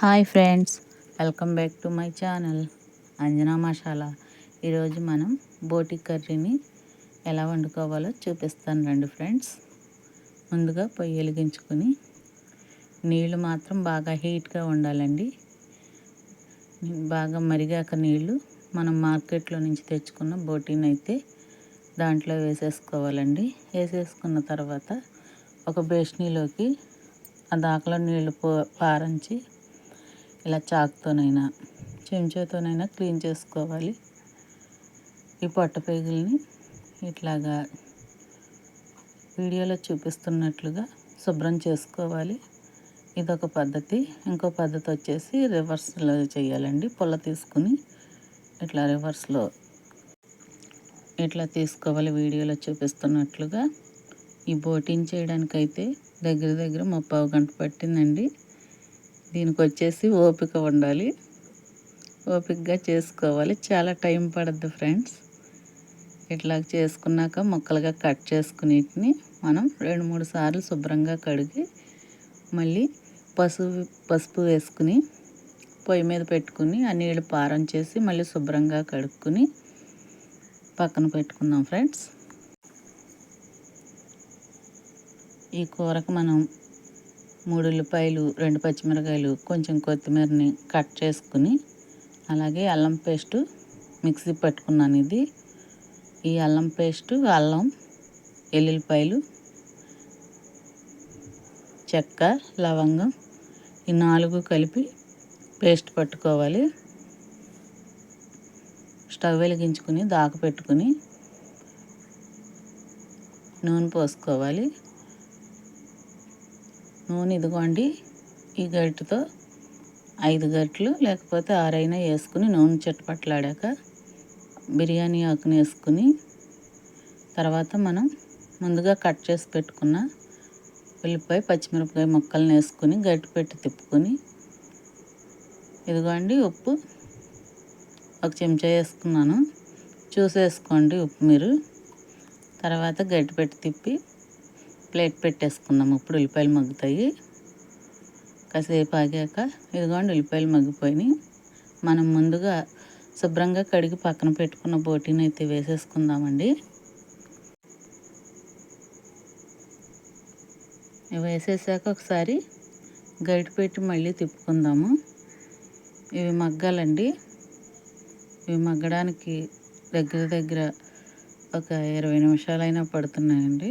Hi friends welcome back to my channel Anjana masala. ఈరోజు మనం బోటి కర్రీని ఎలా వండుకోవాలో చూపిస్తాను రండి ఫ్రెండ్స్. ముందుగా పొయ్యి వెలిగించుకొని నీళ్ళు మాత్రం బాగా హీట్గా ఉండాలండి. బాగా మరిగాక నీళ్ళు మనం మార్కెట్లో నుంచి తెచ్చుకున్న బోటీని అయితే దాంట్లో వేసేసుకోవాలండి. వేసేసుకున్న తర్వాత ఒక బేషనీలోకి ఆ దాకలో నీళ్ళు పో పారించి ఇలా చాక్తోనైనా చెంచాతోనైనా క్లీన్ చేసుకోవాలి. ఈ పొట్ట పేగుల్ని ఇట్లాగా వీడియోలో చూపిస్తున్నట్లుగా శుభ్రం చేసుకోవాలి. ఇదొక పద్ధతి. ఇంకో పద్ధతి వచ్చేసి రివర్స్లో చేయాలండి. పుల్ల తీసుకుని ఇట్లా రివర్స్లో ఇట్లా తీసుకోవాలి వీడియోలో చూపిస్తున్నట్లుగా. ఈ బోటింగ్ చేయడానికైతే దగ్గర దగ్గర ముప్పై గంట పట్టిందండి. దీనికి వచ్చేసి ఓపిక ఉండాలి. ఓపికగా చేసుకోవాలి. చాలా టైం పడుద్ది ఫ్రెండ్స్. ఇట్లా చేసుకున్నాక ముక్కలుగా కట్ చేసుకునేటిని మనం రెండు మూడు సార్లు శుభ్రంగా కడిగి మళ్ళీ పసుపు పసుపు వేసుకుని పొయ్యి మీద పెట్టుకుని ఆ నీళ్ళు పారం చేసి మళ్ళీ శుభ్రంగా కడుక్కుని పక్కన పెట్టుకుందాం ఫ్రెండ్స్. ఈ కూరకు మనం మూడు ఉల్లిపాయలు రెండు పచ్చిమిరకాయలు కొంచెం కొత్తిమీరని కట్ చేసుకుని అలాగే అల్లం పేస్టు మిక్సీ పట్టుకున్నాను ఇది. ఈ అల్లం పేస్టు అల్లం ఎల్లుల్లిపాయలు చెక్క లవంగం ఈ నాలుగు కలిపి పేస్ట్ పట్టుకోవాలి. స్టవ్ వెలిగించుకుని దాక పెట్టుకుని నూనె పోసుకోవాలి. నూనె ఇదిగోండి ఈ గరిటతో ఐదు గరిటలు లేకపోతే ఆరైనా వేసుకుని నూనె చెట్టుపట్లాడాక బిర్యానీ ఆకుని వేసుకుని తర్వాత మనం ముందుగా కట్ చేసి పెట్టుకున్న ఉల్లిపాయ పచ్చిమిరపకాయ ముక్కలను వేసుకుని గట్టి పెట్టి తిప్పుకొని ఇదిగోండి ఉప్పు ఒక చెంచా వేసుకున్నాను. చూసేసుకోండి ఉప్పు మీరు. తర్వాత గట్టి పెట్టి తిప్పి ప్లేట్ పెట్టేసుకున్నాము. ఇప్పుడు ఉల్లిపాయలు మగ్గుతాయి. కాసేపు ఆగాక ఇదిగోండి ఉల్లిపాయలు మగ్గిపోయినాయి. మనం ముందుగా శుభ్రంగా కడిగి పక్కన పెట్టుకున్న బోటీని అయితే వేసేసుకుందామండి వేసేసాక ఒకసారి గరిట పెట్టి మళ్ళీ తిప్పుకుందాము. ఇవి మగ్గాలండి. ఇవి మగ్గడానికి దగ్గర దగ్గర ఒక ఇరవై నిమిషాలైనా పడుతున్నాయండి.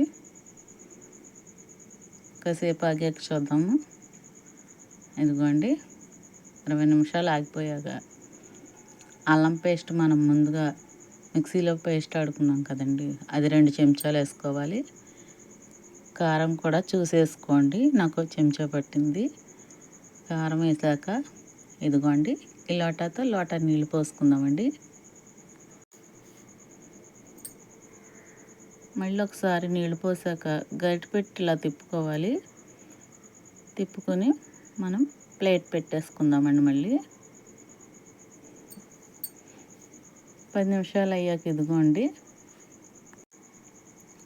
కాసేపు ఆగాక చూద్దాము. ఇదిగోండి ఇరవై నిమిషాలు ఆగిపోయాక అల్లం పేస్ట్ మనం ముందుగా మిక్సీలో పేస్ట్ ఆడుకున్నాం కదండి అది రెండు చెంచాలు వేసుకోవాలి. కారం కూడా చూసేసుకోండి నాకు చెంచా పట్టింది. కారం వేసాక ఇదిగోండి ఈ లోటాతో లోటా నీళ్ళు పోసుకుందామండి. మళ్ళీ ఒకసారి నీళ్ళు పోసాక గరిటెపెట్టి ఇలా తిప్పుకోవాలి. తిప్పుకొని మనం ప్లేట్ పెట్టేసుకుందామండి మళ్ళీ. పది నిమిషాలు అయ్యాక ఇదిగోండి.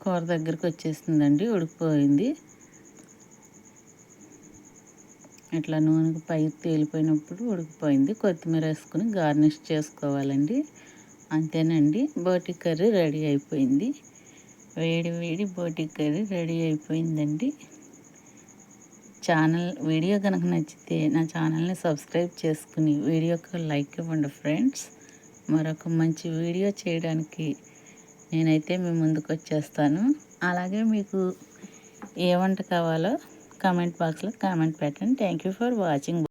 కూర దగ్గరికి వచ్చేసిందండి ఉడికిపోయింది. ఇట్లా నూనెకి పై తేలిపోయినప్పుడు ఉడికిపోయింది. కొత్తిమీర వేసుకుని గార్నిష్ చేసుకోవాలండి. అంతేనండి బోటి కర్రీ రెడీ అయిపోయింది. వేడి వేడి బోటి కర్రీ రెడీ అయిపోయిందండి. ఛానల్ వీడియో కనుక నచ్చితే నా ఛానల్ని సబ్స్క్రైబ్ చేసుకుని వీడియోకి లైక్ ఇవ్వండి ఫ్రెండ్స్. మరొక మంచి వీడియో చేయడానికి నేనైతే మీ ముందుకు వచ్చేస్తాను. అలాగే మీకు ఏ వంట కావాలో కామెంట్ బాక్స్లో కామెంట్ పెట్టండి. Thank you for watching.